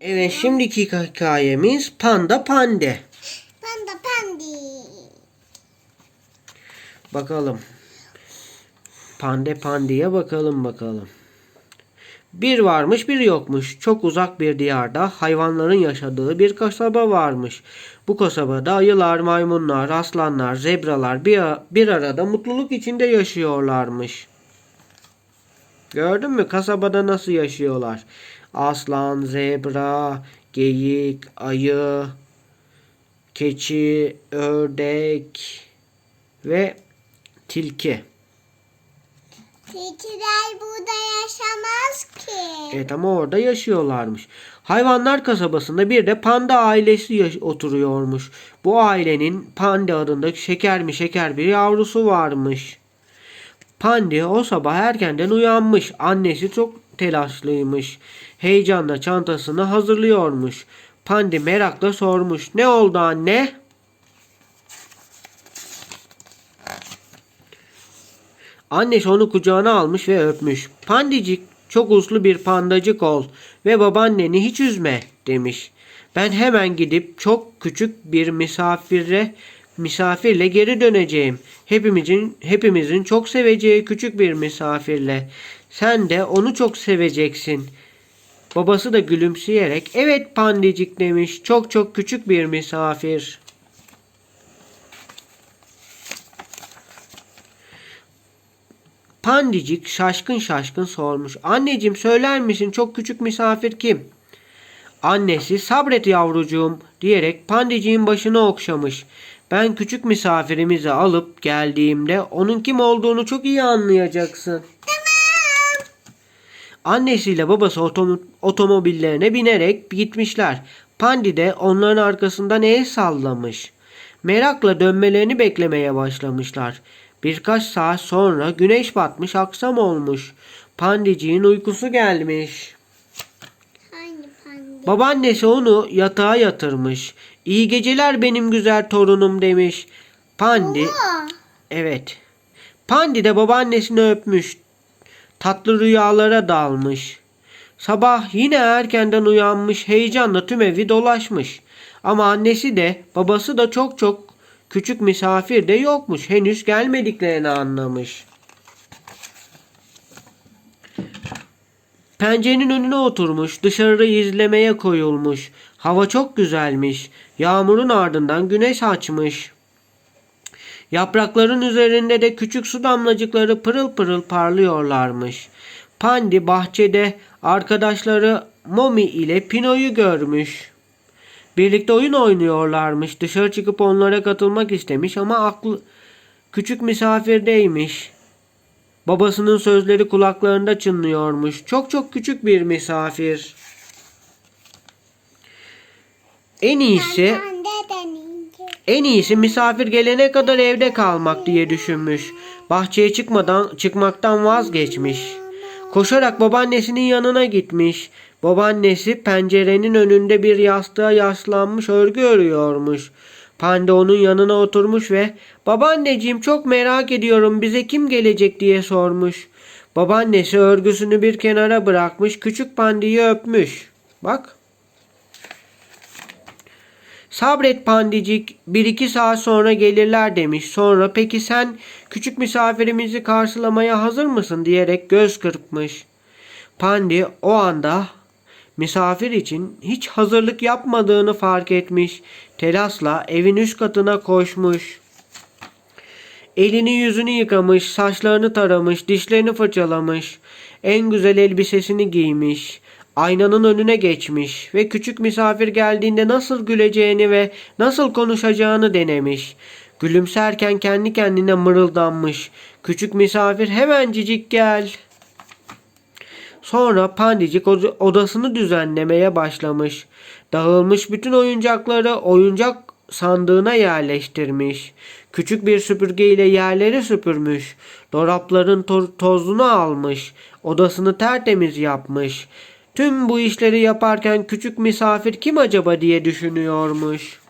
Evet şimdiki hikayemiz Panda Pande. Panda pandi. Bakalım. Pande Pandi'ye bakalım bakalım. Bir varmış bir yokmuş. Çok uzak bir diyarda hayvanların yaşadığı bir kasaba varmış. Bu kasabada ayılar, maymunlar, aslanlar, zebralar bir, bir arada mutluluk içinde yaşıyorlarmış. Gördün mü kasabada nasıl yaşıyorlar? Aslan, zebra, geyik, ayı, keçi, ördek ve tilki. Tilkiler burada yaşamaz ki. Evet ama orada yaşıyorlarmış. Hayvanlar kasabasında bir de panda ailesi oturuyormuş. Bu ailenin Pandi adında şeker mi şeker bir yavrusu varmış. Pandi o sabah erkenden uyanmış. Annesi çok telaşlıymış. Heyecanla çantasını hazırlıyormuş. Pandi merakla sormuş. Ne oldu anne? Annesi onu kucağına almış ve öpmüş. Pandicik çok uslu bir pandacık ol ve babaanneni hiç üzme demiş. Ben hemen gidip çok küçük bir misafire misafirle geri döneceğim. Hepimizin hepimizin çok seveceği küçük bir misafirle. Sen de onu çok seveceksin. Babası da gülümseyerek evet pandicik demiş. Çok çok küçük bir misafir. Pandicik şaşkın şaşkın sormuş. Anneciğim söyler misin çok küçük misafir kim? Annesi sabret yavrucuğum diyerek pandiciğin başını okşamış. Ben küçük misafirimizi alıp geldiğimde onun kim olduğunu çok iyi anlayacaksın. Annesiyle babası otom- otomobillerine binerek gitmişler. Pandi de onların arkasından el sallamış. Merakla dönmelerini beklemeye başlamışlar. Birkaç saat sonra güneş batmış akşam olmuş. Pandiciğin uykusu gelmiş. Babaannesi onu yatağa yatırmış. İyi geceler benim güzel torunum demiş. Pandi Oha. Evet. Pandi de babaannesini öpmüş. Tatlı rüyalara dalmış. Sabah yine erkenden uyanmış, heyecanla tüm evi dolaşmış. Ama annesi de babası da çok çok küçük misafir de yokmuş. Henüz gelmediklerini anlamış. Pencerenin önüne oturmuş, dışarıyı izlemeye koyulmuş. Hava çok güzelmiş. Yağmurun ardından güneş açmış. Yaprakların üzerinde de küçük su damlacıkları pırıl pırıl parlıyorlarmış. Pandi bahçede arkadaşları Momi ile Pino'yu görmüş. Birlikte oyun oynuyorlarmış. Dışarı çıkıp onlara katılmak istemiş ama aklı küçük misafirdeymiş. Babasının sözleri kulaklarında çınlıyormuş. Çok çok küçük bir misafir. En iyisi en iyisi misafir gelene kadar evde kalmak diye düşünmüş. Bahçeye çıkmadan çıkmaktan vazgeçmiş. Koşarak babaannesinin yanına gitmiş. Babaannesi pencerenin önünde bir yastığa yaslanmış örgü örüyormuş. Panda onun yanına oturmuş ve babaanneciğim çok merak ediyorum bize kim gelecek diye sormuş. Babaannesi örgüsünü bir kenara bırakmış küçük pandiyi öpmüş. Bak Sabret pandicik bir iki saat sonra gelirler demiş. Sonra peki sen küçük misafirimizi karşılamaya hazır mısın diyerek göz kırpmış. Pandi o anda misafir için hiç hazırlık yapmadığını fark etmiş. Telasla evin üst katına koşmuş. Elini yüzünü yıkamış, saçlarını taramış, dişlerini fırçalamış. En güzel elbisesini giymiş. Aynanın önüne geçmiş ve küçük misafir geldiğinde nasıl güleceğini ve nasıl konuşacağını denemiş. Gülümserken kendi kendine mırıldanmış. Küçük misafir hemencicik gel. Sonra pandicik od- odasını düzenlemeye başlamış. Dağılmış bütün oyuncakları oyuncak sandığına yerleştirmiş. Küçük bir süpürgeyle yerleri süpürmüş. Dolapların to- tozunu almış. Odasını tertemiz yapmış. Tüm bu işleri yaparken küçük misafir kim acaba diye düşünüyormuş.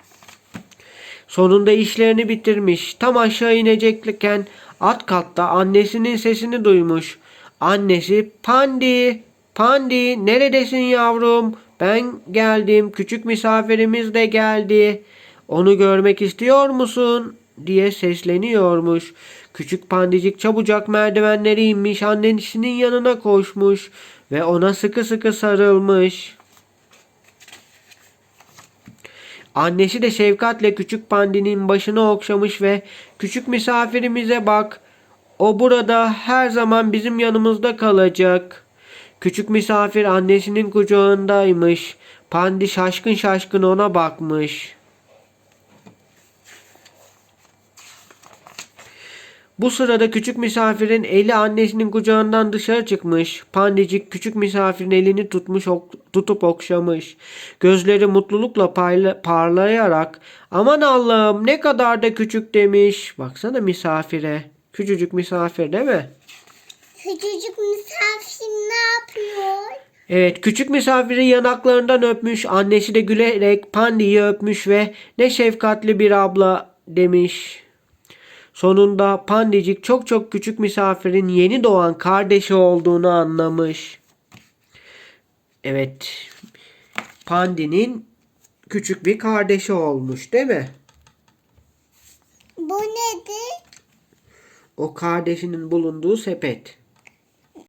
Sonunda işlerini bitirmiş. Tam aşağı inecekken alt katta annesinin sesini duymuş. Annesi Pandi, Pandi neredesin yavrum? Ben geldim. Küçük misafirimiz de geldi. Onu görmek istiyor musun? diye sesleniyormuş. Küçük pandicik çabucak merdivenleri inmiş. Annesinin yanına koşmuş ve ona sıkı sıkı sarılmış. Annesi de şefkatle küçük pandinin başını okşamış ve küçük misafirimize bak. O burada her zaman bizim yanımızda kalacak. Küçük misafir annesinin kucağındaymış. Pandi şaşkın şaşkın ona bakmış. Bu sırada küçük misafirin eli annesinin kucağından dışarı çıkmış. Pandicik küçük misafirin elini tutmuş ok- tutup okşamış. Gözleri mutlulukla parla- parlayarak aman Allah'ım ne kadar da küçük demiş. Baksana misafire. Küçücük misafir değil mi? Küçücük misafir ne yapıyor? Evet küçük misafiri yanaklarından öpmüş. Annesi de gülerek Pandi'yi öpmüş ve ne şefkatli bir abla demiş. Sonunda Pandicik çok çok küçük misafirin yeni doğan kardeşi olduğunu anlamış. Evet. Pandi'nin küçük bir kardeşi olmuş değil mi? Bu nedir? O kardeşinin bulunduğu sepet.